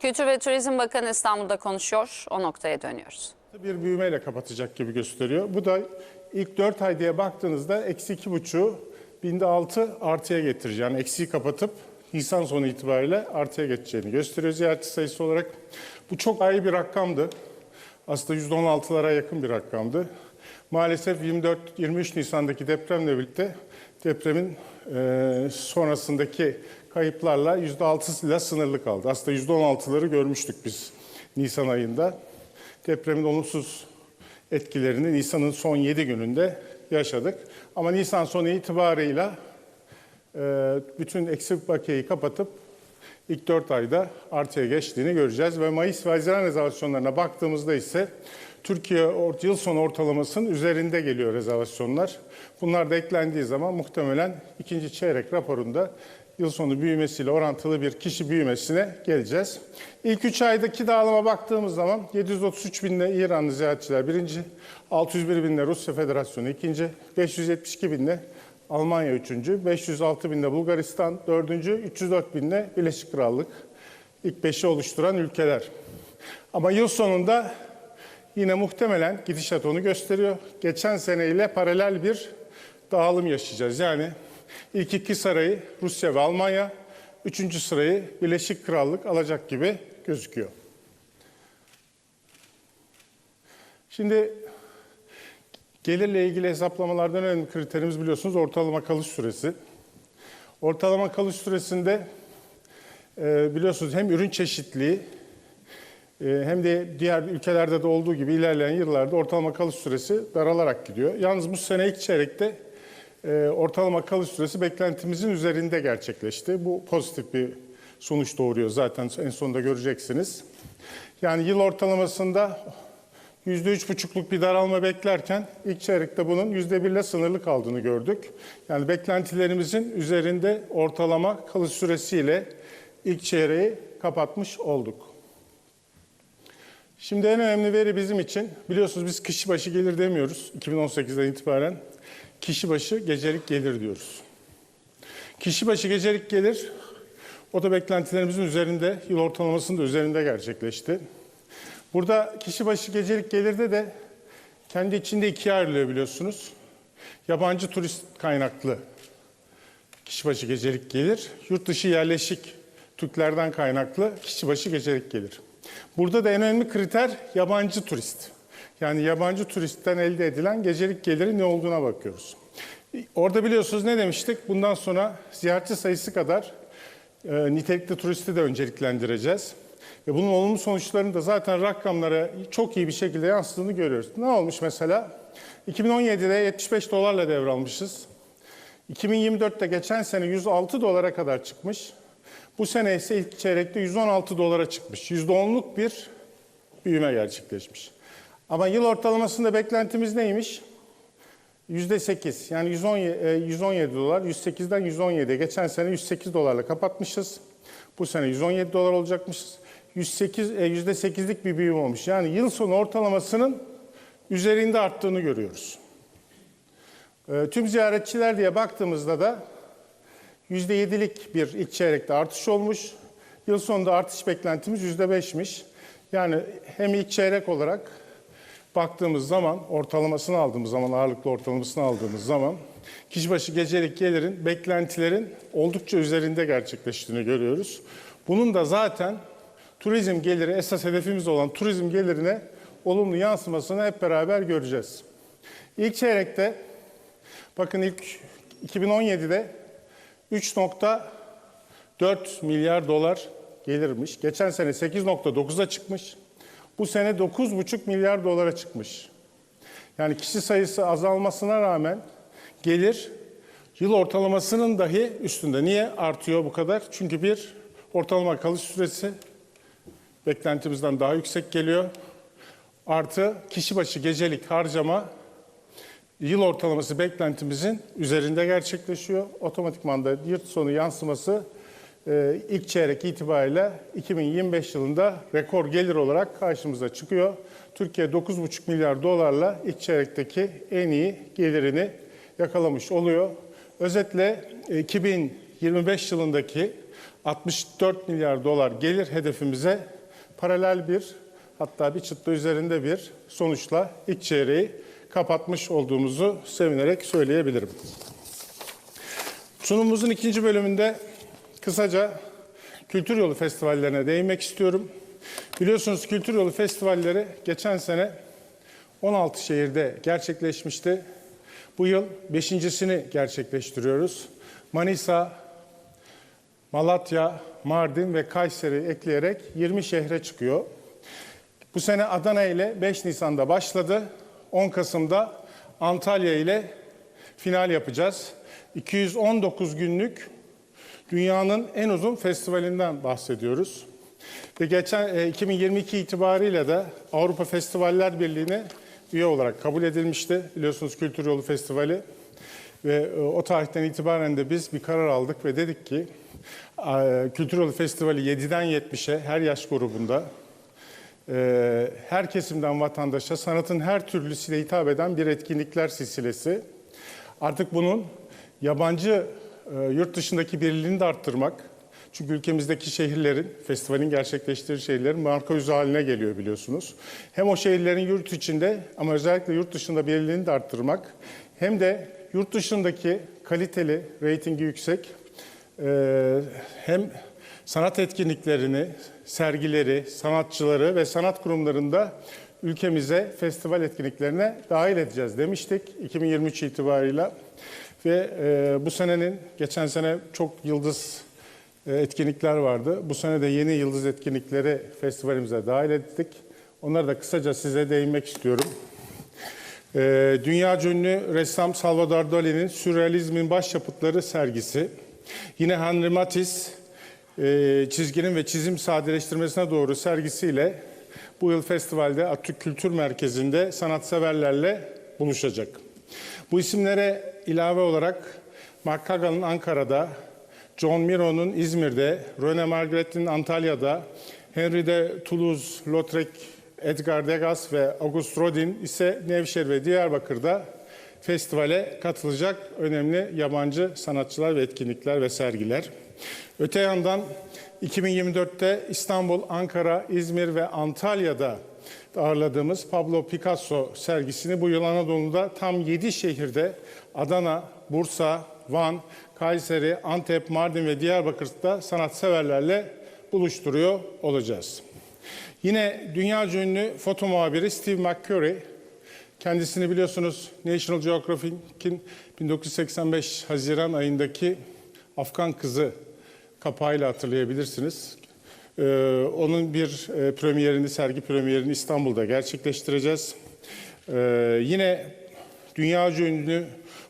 Kültür ve Turizm Bakanı İstanbul'da konuşuyor. O noktaya dönüyoruz. bir büyümeyle kapatacak gibi gösteriyor. Bu da ilk 4 ay diye baktığınızda eksi 2,5'u binde 6 artıya getirecek. Yani eksiği kapatıp Nisan sonu itibariyle artıya geçeceğini gösteriyor ziyaretçi sayısı olarak. Bu çok iyi bir rakamdı. Aslında %16'lara yakın bir rakamdı. Maalesef 24-23 Nisan'daki depremle birlikte depremin sonrasındaki kayıplarla %6 ile sınırlı kaldı. Aslında %16'ları görmüştük biz Nisan ayında. Depremin olumsuz etkilerini Nisan'ın son 7 gününde yaşadık. Ama Nisan sonu itibarıyla e, bütün eksik bakiyeyi kapatıp ilk 4 ayda artıya geçtiğini göreceğiz. Ve Mayıs ve Haziran rezervasyonlarına baktığımızda ise Türkiye yıl sonu ortalamasının üzerinde geliyor rezervasyonlar. Bunlar da eklendiği zaman muhtemelen ikinci çeyrek raporunda yıl sonu büyümesiyle orantılı bir kişi büyümesine geleceğiz. İlk 3 aydaki dağılıma baktığımız zaman 733 binle İranlı ziyaretçiler birinci, 601 binle Rusya Federasyonu ikinci, 572 binle Almanya üçüncü, 506 binle Bulgaristan dördüncü, 304 binle Birleşik Krallık ilk beşi oluşturan ülkeler. Ama yıl sonunda yine muhtemelen gidişat onu gösteriyor. Geçen seneyle paralel bir dağılım yaşayacağız. Yani ilk iki sırayı Rusya ve Almanya, üçüncü sırayı Birleşik Krallık alacak gibi gözüküyor. Şimdi gelirle ilgili hesaplamalardan önemli kriterimiz biliyorsunuz ortalama kalış süresi. Ortalama kalış süresinde e, biliyorsunuz hem ürün çeşitliliği e, hem de diğer ülkelerde de olduğu gibi ilerleyen yıllarda ortalama kalış süresi daralarak gidiyor. Yalnız bu sene ilk çeyrekte ortalama kalış süresi beklentimizin üzerinde gerçekleşti. Bu pozitif bir sonuç doğuruyor zaten en sonunda göreceksiniz. Yani yıl ortalamasında %3,5'luk bir daralma beklerken ilk çeyrekte bunun %1 ile sınırlı kaldığını gördük. Yani beklentilerimizin üzerinde ortalama kalış süresiyle ilk çeyreği kapatmış olduk. Şimdi en önemli veri bizim için biliyorsunuz biz kişi başı gelir demiyoruz 2018'den itibaren. Kişi başı gecelik gelir diyoruz. Kişi başı gecelik gelir o da beklentilerimizin üzerinde, yıl ortalamasının da üzerinde gerçekleşti. Burada kişi başı gecelik gelirde de kendi içinde ikiye ayrılıyor biliyorsunuz. Yabancı turist kaynaklı kişi başı gecelik gelir, yurt dışı yerleşik Türklerden kaynaklı kişi başı gecelik gelir. Burada da en önemli kriter yabancı turist. Yani yabancı turistten elde edilen gecelik geliri ne olduğuna bakıyoruz. Orada biliyorsunuz ne demiştik? Bundan sonra ziyaretçi sayısı kadar e, nitelikli turisti de önceliklendireceğiz. Ve bunun olumlu sonuçlarını da zaten rakamlara çok iyi bir şekilde yansıdığını görüyoruz. Ne olmuş mesela? 2017'de 75 dolarla devralmışız. 2024'te geçen sene 106 dolara kadar çıkmış. Bu sene ise ilk çeyrekte 116 dolara çıkmış. %10'luk bir büyüme gerçekleşmiş. Ama yıl ortalamasında beklentimiz neymiş? %8 yani 117, e, 117 dolar 108'den 117'ye geçen sene 108 dolarla kapatmışız. Bu sene 117 dolar olacakmışız. 108 e, %8'lik bir büyüme olmuş. Yani yıl sonu ortalamasının üzerinde arttığını görüyoruz. E, Tüm ziyaretçiler diye baktığımızda da %7'lik bir ilk çeyrekte artış olmuş. Yıl sonunda artış beklentimiz %5'miş. Yani hem ilk çeyrek olarak baktığımız zaman, ortalamasını aldığımız zaman, ağırlıklı ortalamasını aldığımız zaman kişi başı gecelik gelirin, beklentilerin oldukça üzerinde gerçekleştiğini görüyoruz. Bunun da zaten turizm geliri, esas hedefimiz olan turizm gelirine olumlu yansımasını hep beraber göreceğiz. İlk çeyrekte, bakın ilk 2017'de 3.4 milyar dolar gelirmiş. Geçen sene 8.9'a çıkmış. Bu sene 9,5 milyar dolara çıkmış. Yani kişi sayısı azalmasına rağmen gelir yıl ortalamasının dahi üstünde. Niye artıyor bu kadar? Çünkü bir ortalama kalış süresi beklentimizden daha yüksek geliyor. Artı kişi başı gecelik harcama yıl ortalaması beklentimizin üzerinde gerçekleşiyor. Otomatikman da yıl sonu yansıması ilk çeyrek itibariyle 2025 yılında rekor gelir olarak karşımıza çıkıyor. Türkiye 9,5 milyar dolarla ilk çeyrekteki en iyi gelirini yakalamış oluyor. Özetle e, 2025 yılındaki 64 milyar dolar gelir hedefimize paralel bir hatta bir çıtta üzerinde bir sonuçla ilk çeyreği kapatmış olduğumuzu sevinerek söyleyebilirim. Sunumumuzun ikinci bölümünde kısaca Kültür Yolu Festivallerine değinmek istiyorum. Biliyorsunuz Kültür Yolu Festivalleri geçen sene 16 şehirde gerçekleşmişti. Bu yıl beşincisini gerçekleştiriyoruz. Manisa, Malatya, Mardin ve Kayseri ekleyerek 20 şehre çıkıyor. Bu sene Adana ile 5 Nisan'da başladı. 10 Kasım'da Antalya ile final yapacağız. 219 günlük dünyanın en uzun festivalinden bahsediyoruz. Ve geçen e, 2022 itibariyle de Avrupa Festivaller Birliği'ne üye olarak kabul edilmişti. Biliyorsunuz Kültür Yolu Festivali ve e, o tarihten itibaren de biz bir karar aldık ve dedik ki e, Kültür Yolu Festivali 7'den 70'e her yaş grubunda e, her kesimden vatandaşa sanatın her türlüsüyle hitap eden bir etkinlikler silsilesi. Artık bunun yabancı e, yurt dışındaki birliğini de arttırmak. Çünkü ülkemizdeki şehirlerin, festivalin gerçekleştirdiği şehirlerin marka yüzü haline geliyor biliyorsunuz. Hem o şehirlerin yurt içinde ama özellikle yurt dışında birliğini de arttırmak. Hem de yurt dışındaki kaliteli, reytingi yüksek e, hem sanat etkinliklerini, sergileri, sanatçıları ve sanat kurumlarında ülkemize festival etkinliklerine dahil edeceğiz demiştik 2023 itibarıyla. Ve e, bu senenin, geçen sene çok yıldız e, etkinlikler vardı. Bu sene de yeni yıldız etkinlikleri festivalimize dahil ettik. Onları da kısaca size değinmek istiyorum. E, dünya ünlü ressam Salvador Dali'nin Sürrealizmin Başyapıtları sergisi. Yine Henri Matisse e, çizginin ve çizim sadeleştirmesine doğru sergisiyle bu yıl festivalde Atatürk Kültür Merkezi'nde sanatseverlerle buluşacak. Bu isimlere ilave olarak Mark Kagan'ın Ankara'da, John Miro'nun İzmir'de, Rene Margaret'in Antalya'da, Henry de Toulouse-Lautrec, Edgar Degas ve Auguste Rodin ise Nevşehir ve Diyarbakır'da festivale katılacak önemli yabancı sanatçılar ve etkinlikler ve sergiler. Öte yandan 2024'te İstanbul, Ankara, İzmir ve Antalya'da ağırladığımız Pablo Picasso sergisini bu yıl Anadolu'da tam 7 şehirde Adana, Bursa, Van, Kayseri, Antep, Mardin ve Diyarbakır'da sanatseverlerle buluşturuyor olacağız. Yine dünya ünlü foto muhabiri Steve McCurry, kendisini biliyorsunuz National Geographic'in 1985 Haziran ayındaki Afgan kızı kapağıyla hatırlayabilirsiniz. Ee, onun bir e, premierini, sergi premierini İstanbul'da gerçekleştireceğiz. Ee, yine dünya ünlü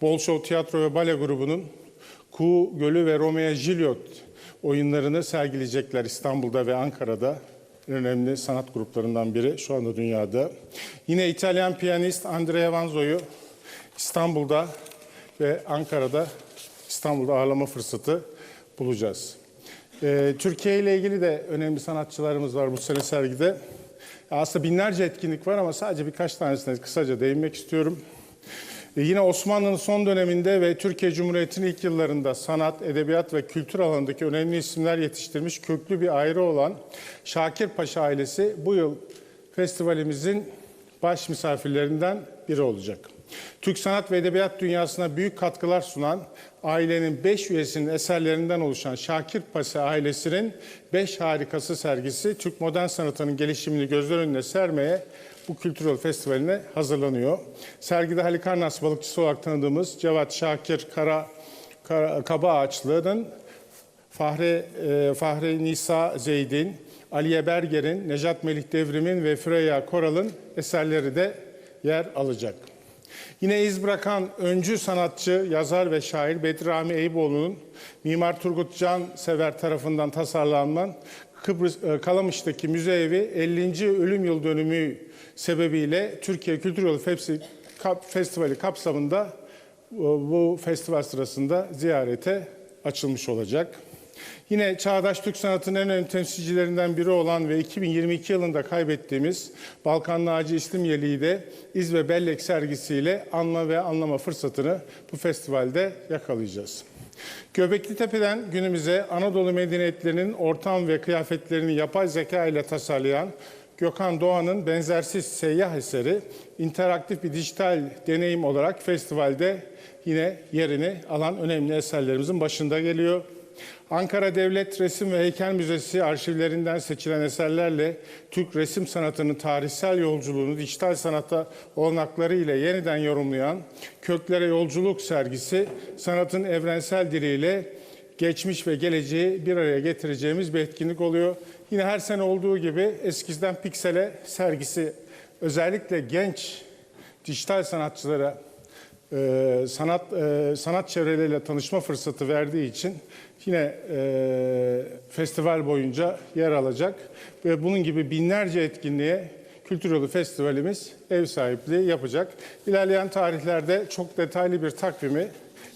Bolşov Tiyatro ve Bale grubunun Kuğu Gölü ve Romeo Juliet oyunlarını sergileyecekler İstanbul'da ve Ankara'da. En önemli sanat gruplarından biri şu anda dünyada. Yine İtalyan piyanist Andrea Vanzo'yu İstanbul'da ve Ankara'da İstanbul'da ağırlama fırsatı bulacağız. Ee, Türkiye ile ilgili de önemli sanatçılarımız var bu sene sergide. Aslında binlerce etkinlik var ama sadece birkaç tanesine kısaca değinmek istiyorum. Ee, yine Osmanlı'nın son döneminde ve Türkiye Cumhuriyeti'nin ilk yıllarında sanat, edebiyat ve kültür alanındaki önemli isimler yetiştirmiş köklü bir aile olan Şakir Paşa ailesi bu yıl festivalimizin baş misafirlerinden biri olacak. Türk sanat ve edebiyat dünyasına büyük katkılar sunan ailenin 5 üyesinin eserlerinden oluşan Şakir Paşa ailesinin 5 harikası sergisi Türk modern sanatının gelişimini gözler önüne sermeye bu kültürel festivaline hazırlanıyor. Sergide Halikarnas balıkçısı olarak tanıdığımız Cevat Şakir Kara, Kara Kaba Ağaçlı'nın Fahri, e, Fahri Nisa Zeyd'in, Aliye Berger'in, Nejat Melih Devrim'in ve Freya Koral'ın eserleri de yer alacak. Yine iz bırakan öncü sanatçı, yazar ve şair Bedri Rami Eyüboğlu'nun Mimar Turgut Can Sever tarafından tasarlanan Kıbrıs e, Kalamış'taki müze evi 50. ölüm yıl dönümü sebebiyle Türkiye Kültür Yolu Festivali kapsamında e, bu festival sırasında ziyarete açılmış olacak. Yine çağdaş Türk sanatının en önemli temsilcilerinden biri olan ve 2022 yılında kaybettiğimiz Balkan Naci İslimyeli'yi de İz ve Bellek sergisiyle anma ve anlama fırsatını bu festivalde yakalayacağız. Göbekli Tepe'den günümüze Anadolu medeniyetlerinin ortam ve kıyafetlerini yapay zeka ile tasarlayan Gökhan Doğan'ın benzersiz seyyah eseri interaktif bir dijital deneyim olarak festivalde yine yerini alan önemli eserlerimizin başında geliyor. Ankara Devlet Resim ve Heykel Müzesi arşivlerinden seçilen eserlerle Türk resim sanatının tarihsel yolculuğunu dijital sanatta olanakları ile yeniden yorumlayan Köklere Yolculuk sergisi sanatın evrensel diliyle geçmiş ve geleceği bir araya getireceğimiz bir etkinlik oluyor. Yine her sene olduğu gibi eskizden piksele sergisi özellikle genç dijital sanatçılara e, sanat e, sanat çevreleriyle tanışma fırsatı verdiği için yine e, festival boyunca yer alacak ve bunun gibi binlerce etkinliğe Kültür Yolu Festivalimiz ev sahipliği yapacak. İlerleyen tarihlerde çok detaylı bir takvimi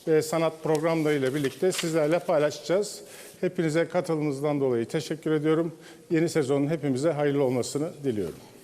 ve sanat programlarıyla birlikte sizlerle paylaşacağız. Hepinize katılımınızdan dolayı teşekkür ediyorum. Yeni sezonun hepimize hayırlı olmasını diliyorum.